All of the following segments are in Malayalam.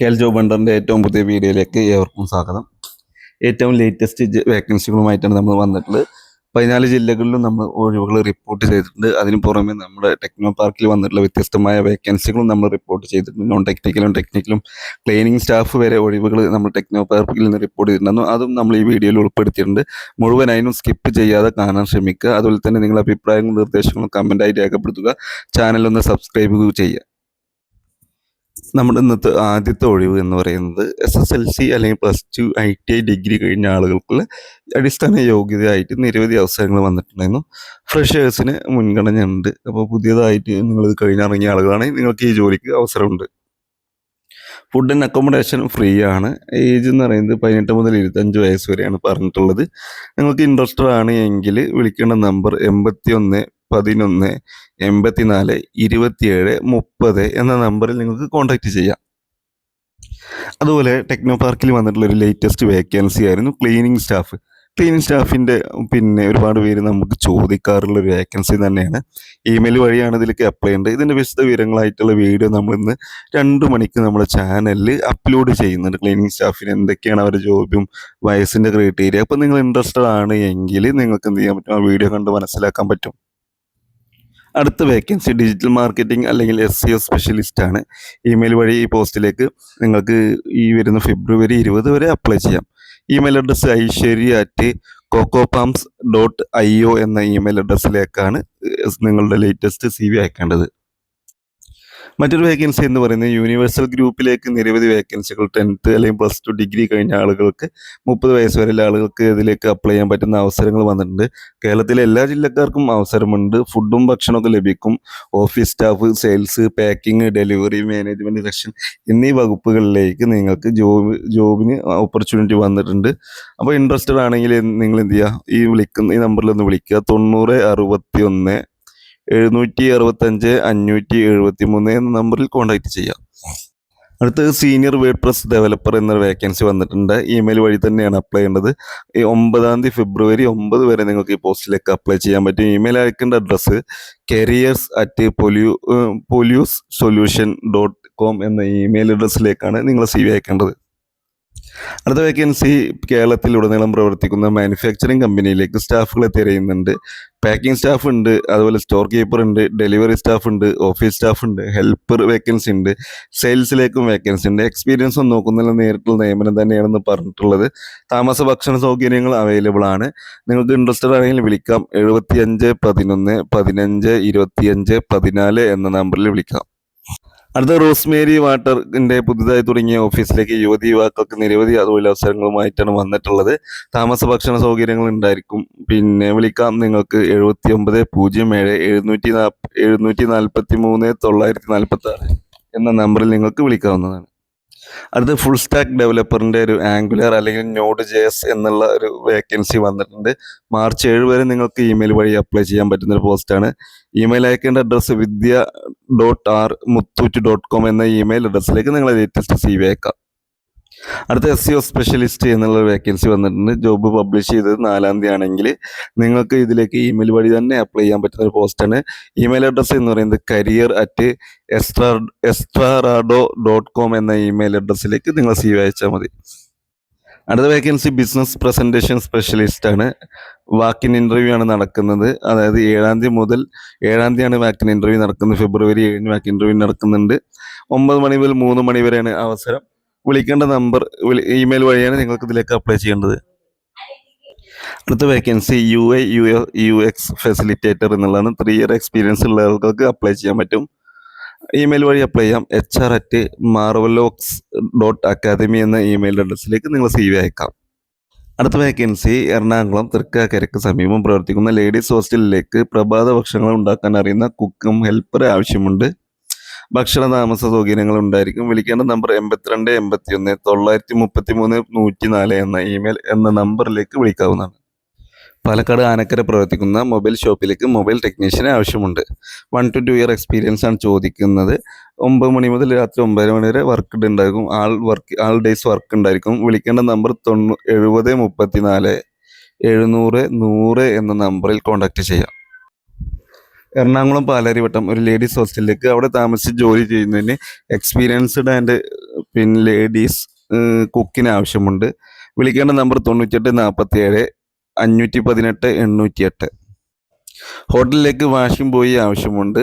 കെൽ ജോബ് ബണ്ടറിന്റെ ഏറ്റവും പുതിയ വീഡിയോയിലേക്ക് ഏവർക്കും സ്വാഗതം. ഏറ്റവും ലേറ്റസ്റ്റ് വേക്കൻസികളുമായിട്ടാണ് നമ്മൾ വന്നിട്ടുള്ളത്. പതിനാല് ജില്ലകളിലും നമ്മൾ ഒഴിവുകൾ റിപ്പോർട്ട് ചെയ്തിട്ടുണ്ട്. അതിന് പുറമെ നമ്മുടെ ടെക്നോ പാർക്കിൽ വന്നിട്ടുള്ള വ്യത്യസ്തമായ വേക്കൻസികളും നമ്മൾ റിപ്പോർട്ട് ചെയ്തിട്ടുണ്ട്. നോൺ ടെക്നിക്കലും ടെക്നിക്കലും ക്ലീനിങ് സ്റ്റാഫ് വരെ ഒഴിവുകൾ നമ്മൾ ടെക്നോ പാർക്കിൽ നിന്ന് റിപ്പോർട്ട് ചെയ്തിട്ടുണ്ടായിരുന്നു. അതും നമ്മൾ ഈ വീഡിയോയിൽ ഉൾപ്പെടുത്തിയിട്ടുണ്ട്. മുഴുവൻ അതിനും സ്കിപ്പ് ചെയ്യാതെ കാണാൻ ശ്രമിക്കുക. അതുപോലെ തന്നെ നിങ്ങളുടെ അഭിപ്രായങ്ങളും നിർദ്ദേശങ്ങളും കമന്റായി രേഖപ്പെടുത്തുക. ചാനലൊന്ന് സബ്സ്ക്രൈബ് ചെയ്യുക. നമ്മുടെ ഇന്നത്തെ ആദ്യത്തെ ഒഴിവ് എന്ന് പറയുന്നത് എസ് എസ് എൽ സി അല്ലെങ്കിൽ plus two I T I degree കഴിഞ്ഞ ആളുകൾക്കുള്ള അടിസ്ഥാന യോഗ്യതയായിട്ട് നിരവധി അവസരങ്ങൾ വന്നിട്ടുണ്ടായിരുന്നു. ഫ്രഷേഴ്സിന് മുൻഗണന ഉണ്ട്. അപ്പോൾ പുതിയതായിട്ട് നിങ്ങൾ ഇത് കഴിഞ്ഞിറങ്ങിയ ആളുകളാണെങ്കിൽ നിങ്ങൾക്ക് ഈ ജോലിക്ക് അവസരമുണ്ട്. ഫുഡ് ആൻഡ് അക്കോമഡേഷൻ ഫ്രീ ആണ് ഏജ് എന്ന് പറയുന്നത് പതിനെട്ട് മുതൽ ഇരുപത്തഞ്ച് വയസ്സ് വരെയാണ് പറഞ്ഞിട്ടുള്ളത്. നിങ്ങൾക്ക് ഇൻട്രസ്റ്റഡ് ആണ് എങ്കിൽ വിളിക്കേണ്ട നമ്പർ എൺപത്തി ഒന്ന് പതിനൊന്ന് എൺപത്തിനാല് ഇരുപത്തിയേഴ് മുപ്പത് എന്ന നമ്പറിൽ നിങ്ങൾക്ക് കോൺടാക്റ്റ് ചെയ്യാം. അതുപോലെ ടെക്നോ പാർക്കിൽ വന്നിട്ടുള്ള ഒരു ലേറ്റസ്റ്റ് വേക്കൻസി ആയിരുന്നു ക്ലീനിങ് സ്റ്റാഫ് ക്ലീനിങ് സ്റ്റാഫിന്റെ പിന്നെ ഒരുപാട് പേര് നമുക്ക് ചോദിക്കാറുള്ള ഒരു വേക്കൻസി തന്നെയാണ്. ഇമെയിൽ വഴിയാണ് ഇതിലേക്ക് അപ്ലൈ ചെയ്യേണ്ടത്. ഇതിന്റെ വിശദ വിവരങ്ങളായിട്ടുള്ള വീഡിയോ നമ്മൾ ഇന്ന് രണ്ട് മണിക്ക് നമ്മുടെ ചാനലിൽ അപ്ലോഡ് ചെയ്യുന്നുണ്ട്. ക്ലീനിങ് സ്റ്റാഫിന് എന്തൊക്കെയാണ് അവരുടെ ജോബും വയസ്സിന്റെ ക്രൈറ്റീരിയ അപ്പോൾ നിങ്ങൾ ഇൻട്രസ്റ്റഡ് ആണ് എങ്കിൽ നിങ്ങൾക്ക് എന്ത് ചെയ്യാൻ പറ്റും? ആ വീഡിയോ കണ്ട് മനസ്സിലാക്കാൻ പറ്റും. അടുത്ത വേക്കൻസി ഡിജിറ്റൽ മാർക്കറ്റിംഗ് അല്ലെങ്കിൽ എസ് സി ഒ സ്പെഷ്യലിസ്റ്റ് ആണ്. ഇമെയിൽ വഴി ഈ പോസ്റ്റിലേക്ക് നിങ്ങൾക്ക് ഈ വരുന്ന ഫെബ്രുവരി ഇരുപത് വരെ അപ്ലൈ ചെയ്യാം. Email address Aishwarya at cocopalms dot I O എന്ന ഇമെയിൽ അഡ്രസ്സിലേക്കാണ് നിങ്ങളുടെ ലേറ്റസ്റ്റ് സി വി അയക്കേണ്ടത്. മറ്റൊരു വേക്കൻസി എന്ന് പറയുന്നത് യൂണിവേഴ്സൽ ഗ്രൂപ്പിലേക്ക് നിരവധി വേക്കൻസികൾ ടെൻത്ത് അല്ലെങ്കിൽ പ്ലസ് ടു ഡിഗ്രി കഴിഞ്ഞ ആളുകൾക്ക് മുപ്പത് വയസ്സ് വരെയുള്ള ആളുകൾക്ക് ഇതിലേക്ക് അപ്ലൈ ചെയ്യാൻ പറ്റുന്ന അവസരങ്ങൾ വന്നിട്ടുണ്ട്. കേരളത്തിലെ എല്ലാ ജില്ലക്കാർക്കും അവസരമുണ്ട്. ഫുഡും ഭക്ഷണമൊക്കെ ലഭിക്കും. Office staff sales packing delivery management section എന്നീ വകുപ്പുകളിലേക്ക് നിങ്ങൾക്ക് ജോബ് ജോബിന് ഓപ്പർച്യൂണിറ്റി വന്നിട്ടുണ്ട്. അപ്പോൾ ഇൻട്രസ്റ്റഡ് ആണെങ്കിൽ നിങ്ങൾ എന്ത് ചെയ്യുക? ഈ വിളിക്കുന്ന ഈ നമ്പറിൽ ഒന്ന് വിളിക്കുക. തൊണ്ണൂറ് അറുപത്തി ഒന്ന് എഴുന്നൂറ്റി അറുപത്തഞ്ച് അഞ്ഞൂറ്റി എഴുപത്തി മൂന്ന് എന്ന നമ്പറിൽ കോൺടാക്റ്റ് ചെയ്യാം. അടുത്തത് സീനിയർ വേഡ് പ്രസ് ഡെവലപ്പർ എന്നൊരു വേക്കൻസി വന്നിട്ടുണ്ട്. ഇമെയിൽ വഴി തന്നെയാണ് അപ്ലൈ ചെയ്യേണ്ടത്. ഈ ഒമ്പതാം തീയതി ഫെബ്രുവരി ഒമ്പത് വരെ നിങ്ങൾക്ക് ഈ പോസ്റ്റിലേക്ക് അപ്ലൈ ചെയ്യാൻ പറ്റും. ഇമെയിൽ അയക്കേണ്ട അഡ്രസ്സ് കരിയേഴ്സ് അറ്റ് പൊല്യൂ പൊല്യൂസ് സൊല്യൂഷൻ ഡോട്ട് കോം എന്ന ഇമെയിൽ അഡ്രസ്സിലേക്കാണ് നിങ്ങൾ സി വി അയക്കേണ്ടത്. അടുത്ത വേക്കൻസി കേരളത്തിലുടനീളം പ്രവർത്തിക്കുന്ന മാനുഫാക്ചറിങ് കമ്പനിയിലേക്ക് സ്റ്റാഫുകളെ തിരയുന്നുണ്ട്. പാക്കിംഗ് സ്റ്റാഫ് ഉണ്ട് അതുപോലെ സ്റ്റോർ കീപ്പർ ഉണ്ട് ഡെലിവറി സ്റ്റാഫ് ഉണ്ട് ഓഫീസ് സ്റ്റാഫ് ഉണ്ട് ഹെൽപ്പർ വേക്കൻസി ഉണ്ട് സെയിൽസിലേക്കും വേക്കൻസി ഉണ്ട്. എക്സ്പീരിയൻസ് ഒന്നും നോക്കുന്നില്ല നേരിട്ടുള്ള നിയമനം തന്നെയാണെന്ന് പറഞ്ഞിട്ടുള്ളത്. താമസ ഭക്ഷണ സൗകര്യങ്ങൾ അവൈലബിൾ ആണ്. നിങ്ങൾക്ക് ഇൻട്രസ്റ്റഡ് ആണെങ്കിൽ വിളിക്കാം. എഴുപത്തി അഞ്ച് പതിനൊന്ന് പതിനഞ്ച് ഇരുപത്തിയഞ്ച് പതിനാല് എന്ന നമ്പറിൽ വിളിക്കാം. അടുത്ത റോസ്മേരി വാട്ടറിന്റെ പുതുതായി തുടങ്ങിയ ഓഫീസിലേക്ക് യുവതി യുവാക്കൾക്ക് നിരവധി തൊഴിലവസരങ്ങളുമായിട്ടാണ് വന്നിട്ടുള്ളത്. താമസ ഭക്ഷണ സൗകര്യങ്ങൾ ഉണ്ടായിരിക്കും. പിന്നെ വിളിക്കാം. നിങ്ങൾക്ക് എഴുപത്തി ഒമ്പത് പൂജ്യം ഏഴ് എഴുന്നൂറ്റി നാൽപ്പ എഴുന്നൂറ്റി നാൽപ്പത്തി മൂന്ന് തൊള്ളായിരത്തി നാൽപ്പത്തി ആറ് എന്ന നമ്പറിൽ നിങ്ങൾക്ക് വിളിക്കാവുന്നതാണ്. അടുത്ത ഫുൾ സ്റ്റാക്ക് ഡെവലപ്പറിന്റെ ഒരു ആംഗുലർ അല്ലെങ്കിൽ നോഡ് ജെ എസ് എന്നുള്ള ഒരു വേക്കൻസി വന്നിട്ടുണ്ട്. മാർച്ച് ഏഴ് വരെ നിങ്ങൾക്ക് ഇമെയിൽ വഴി അപ്ലൈ ചെയ്യാൻ പറ്റുന്ന ഒരു പോസ്റ്റാണ് ഇമെയിൽ അയക്കേണ്ട address Vidya dot R Muthoot dot com എന്ന ഇമെയിൽ അഡ്രസ്സിലേക്ക് നിങ്ങളെ ലേറ്റസ്റ്റ് സി വി അയക്കാം അടുത്ത എസ് സി ഒ സ്പെഷ്യലിസ്റ്റ് എന്നുള്ള വേക്കൻസി വന്നിട്ടുണ്ട്. ജോബ് പബ്ലിഷ് ചെയ്തത് നാലാം തീയതി ആണെങ്കിൽ നിങ്ങൾക്ക് ഇതിലേക്ക് ഇമെയിൽ വഴി തന്നെ അപ്ലൈ ചെയ്യാൻ പറ്റുന്ന ഒരു പോസ്റ്റാണ് ഇമെയിൽ അഡ്രസ്സ് എന്ന് പറയുന്നത് കരിയർ അറ്റ് എസ്ട്രാ എക്സ്ട്രാറാഡോ ഡോട്ട് കോം എന്ന ഇമെയിൽ അഡ്രസ്സിലേക്ക് നിങ്ങൾ സി വി അയച്ചാൽ മതി. അടുത്ത വേക്കൻസി ബിസിനസ് പ്രസന്റേഷൻ സ്പെഷ്യലിസ്റ്റ് ആണ്. വാക്കിൻ ഇന്റർവ്യൂ ആണ് നടക്കുന്നത്. അതായത് ഏഴാം തീയതി മുതൽ ഏഴാം തീയതിയാണ് വാക്കിൻ ഇന്റർവ്യൂ നടക്കുന്നത്. ഫെബ്രുവരി ഏഴിന് വാക്കിൻ ഇന്റർവ്യൂ നടക്കുന്നുണ്ട്. ഒമ്പത് മണി മുതൽ മൂന്ന് മണി വരെയാണ് അവസരം. വിളിക്കേണ്ട നമ്പർ ഇമെയിൽ വഴിയാണ് നിങ്ങൾക്ക് ഇതിലേക്ക് അപ്ലൈ ചെയ്യേണ്ടത്. അടുത്ത vacancy U A U U X facilitator എന്നുള്ളതാണ്. ത്രീ ഇയർ എക്സ്പീരിയൻസ് ഉള്ളവർക്ക് അപ്ലൈ ചെയ്യാൻ പറ്റും. ഇമെയിൽ വഴി അപ്ലൈ ചെയ്യാം. H R at marvelox dot academy എന്ന ഇമെയിൽ അഡ്രസ്സിലേക്ക് നിങ്ങൾ സി വി അയക്കാം. അടുത്ത വേക്കൻസി എറണാകുളം തൃക്കാക്കരയ്ക്ക് സമീപം പ്രവർത്തിക്കുന്ന ലേഡീസ് ഹോസ്റ്റലിലേക്ക് പ്രഭാത ഭക്ഷണങ്ങൾ ഉണ്ടാക്കാൻ അറിയുന്ന കുക്കും ഹെൽപ്പർ ആവശ്യമുണ്ട്. ഭക്ഷണ താമസ സൗകര്യങ്ങൾ ഉണ്ടായിരിക്കും വിളിക്കേണ്ട നമ്പർ എൺപത്തിരണ്ട് എൺപത്തി ഒന്ന് തൊള്ളായിരത്തി മുപ്പത്തി മൂന്ന് നൂറ്റി നാല് എന്ന ഇമെയിൽ എന്ന നമ്പറിലേക്ക് വിളിക്കാവുന്നതാണ്. പാലക്കാട് ആനക്കര പ്രവർത്തിക്കുന്ന മൊബൈൽ ഷോപ്പിലേക്ക് മൊബൈൽ ടെക്നീഷ്യനെ ആവശ്യമുണ്ട്. One two two year experience ആണ് ചോദിക്കുന്നത്. ഒമ്പത് മണി മുതൽ രാത്രി ഒമ്പത് മണി വരെ വർക്ക് ഉണ്ടായിരിക്കും all work all days work ഉണ്ടായിരിക്കും. വിളിക്കേണ്ട നമ്പർ തൊണ്ണൂ എഴുപത് മുപ്പത്തി നാല് എഴുന്നൂറ് നൂറ് എന്ന നമ്പറിൽ കോൺടാക്റ്റ് ചെയ്യാം. എറണാകുളം പാലാരിവട്ടം ഒരു ലേഡീസ് ഹോസ്റ്റലിലേക്ക് അവിടെ താമസിച്ച് ജോലി ചെയ്യുന്നതിന് എക്സ്പീരിയൻസ്ഡ് ആൻഡ് പിന്നെ ലേഡീസ് കുക്കിന് ആവശ്യമുണ്ട്. വിളിക്കേണ്ട നമ്പർ തൊണ്ണൂറ്റെട്ട് നാൽപ്പത്തി ഏഴ് അഞ്ഞൂറ്റി പതിനെട്ട് എണ്ണൂറ്റി എട്ട് ഹോട്ടലിലേക്ക് വാഷിംഗ് ബോയ് ആവശ്യമുണ്ട്.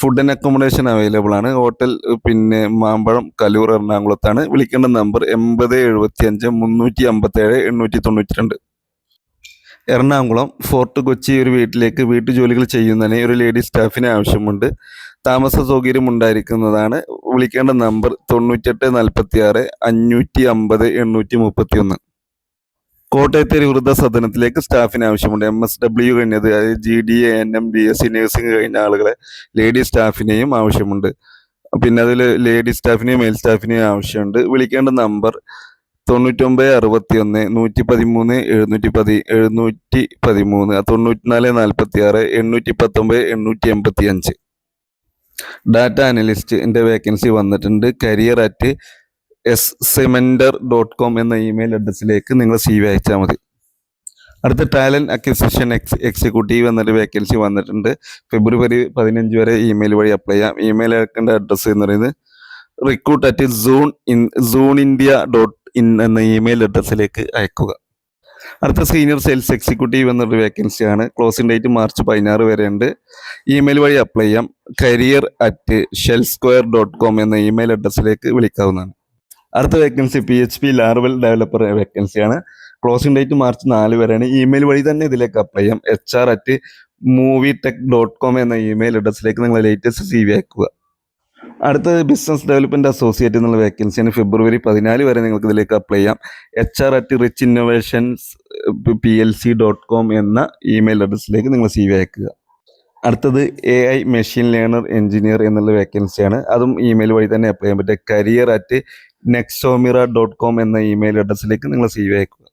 ഫുഡ് ആൻഡ് അക്കോമഡേഷൻ അവൈലബിൾ ആണ്. ഹോട്ടൽ പിന്നെ മാമ്പഴം കലൂർ എറണാകുളത്താണ്. വിളിക്കേണ്ട നമ്പർ എൺപത് എഴുപത്തി അഞ്ച് മുന്നൂറ്റി അമ്പത്തി ഏഴ് എണ്ണൂറ്റി തൊണ്ണൂറ്റി രണ്ട് എറണാകുളം ഫോർട്ട് കൊച്ചി ഒരു വീട്ടിലേക്ക് വീട്ടുജോലികൾ ചെയ്യുന്നതിന് ഒരു ലേഡി സ്റ്റാഫിനെ ആവശ്യമുണ്ട്. താമസ സൗകര്യം ഉണ്ടായിരിക്കുന്നതാണ്. വിളിക്കേണ്ട നമ്പർ തൊണ്ണൂറ്റെട്ട് നാൽപ്പത്തി ആറ് അഞ്ഞൂറ്റി അമ്പത് എണ്ണൂറ്റി മുപ്പത്തി ഒന്ന് കോട്ടയത്തെ വൃദ്ധസദനത്തിലേക്ക് സ്റ്റാഫിന് ആവശ്യമുണ്ട്. എം എസ് ഡബ്ല്യു കഴിഞ്ഞത് G D A N M B S C nursing കഴിഞ്ഞ ആളുകളെ ലേഡി സ്റ്റാഫിനെയും ആവശ്യമുണ്ട്. പിന്നെ അതിൽ ലേഡി സ്റ്റാഫിനെയും മെയിൽ സ്റ്റാഫിനെയും ആവശ്യമുണ്ട്. വിളിക്കേണ്ട നമ്പർ തൊണ്ണൂറ്റൊമ്പത് അറുപത്തി ഒന്ന് നൂറ്റി പതിമൂന്ന് എഴുന്നൂറ്റി പതി എഴുന്നൂറ്റി പതിമൂന്ന് തൊണ്ണൂറ്റിനാല് നാൽപ്പത്തി ആറ് എണ്ണൂറ്റി പത്തൊമ്പത് എണ്ണൂറ്റി എൺപത്തി അഞ്ച് ഡാറ്റ അനലിസ്റ്റ് എന്റെ വേക്കൻസി വന്നിട്ടുണ്ട്. Career at S semender dot com എന്ന ഇമെയിൽ അഡ്രസ്സിലേക്ക് നിങ്ങൾ സി വി അയച്ചാൽ മതി. അടുത്ത ടാലന്റ് അക്വിസിഷൻ എക്സ് എക്സിക്യൂട്ടീവ് എന്നൊരു വേക്കൻസി വന്നിട്ടുണ്ട്. ഫെബ്രുവരി പതിനഞ്ച് വരെ ഇമെയിൽ വഴി അപ്ലൈ ചെയ്യാം. ഇമെയിൽ അയക്കേണ്ട അഡ്രസ്സ് എന്ന് പറയുന്നത് recruit at soon in soon India dot in എന്ന ഇമെയിൽ അഡ്രസ്സിലേക്ക് അയക്കുക. അടുത്ത സീനിയർ സെയിൽസ് എക്സിക്യൂട്ടീവ് എന്നൊരു വേക്കൻസിയാണ് ക്ലോസിംഗ് ഡേറ്റ് മാർച്ച് പതിനാറ് വരെ ഉണ്ട് ഇമെയിൽ വഴി അപ്ലൈ ചെയ്യാം. Career at shell square dot com എന്ന ഇമെയിൽ അഡ്രസ്സിലേക്ക് വിളിക്കാവുന്നതാണ് അടുത്ത vacancy P H P Laravel developer വേക്കൻസിയാണ് ക്ലോസിംഗ് ഡേറ്റ് മാർച്ച് നാല് വരെയാണ്. ഇമെയിൽ വഴി തന്നെ ഇതിലേക്ക് അപ്ലൈ ചെയ്യാം. H R at movie tech dot com എന്ന ഇമെയിൽ അഡ്രസ്സിലേക്ക് നിങ്ങൾ ലേറ്റസ്റ്റ് സി വി അയക്കുക. അടുത്തത് ബിസിനസ് ഡെവലപ്മെന്റ് അസോസിയേറ്റ് എന്നുള്ള വേക്കൻസിയാണ് ഫെബ്രുവരി പതിനാല് വരെ നിങ്ങൾക്ക് ഇതിലേക്ക് അപ്ലൈ ചെയ്യാം. H R at rich innovations P L C dot com എന്ന ഇമെയിൽ അഡ്രസ്സിലേക്ക് നിങ്ങൾ സി വി അയക്കുക. അടുത്തത് A I machine learner engineer എന്നുള്ള വേക്കൻസിയാണ് അതും ഇമെയിൽ വഴി തന്നെ അപ്ലൈ ചെയ്യാൻ പറ്റുക career at nexomira dot com എന്ന ഇമെയിൽ അഡ്രസ്സിലേക്ക് നിങ്ങൾ സി വി അയക്കുക.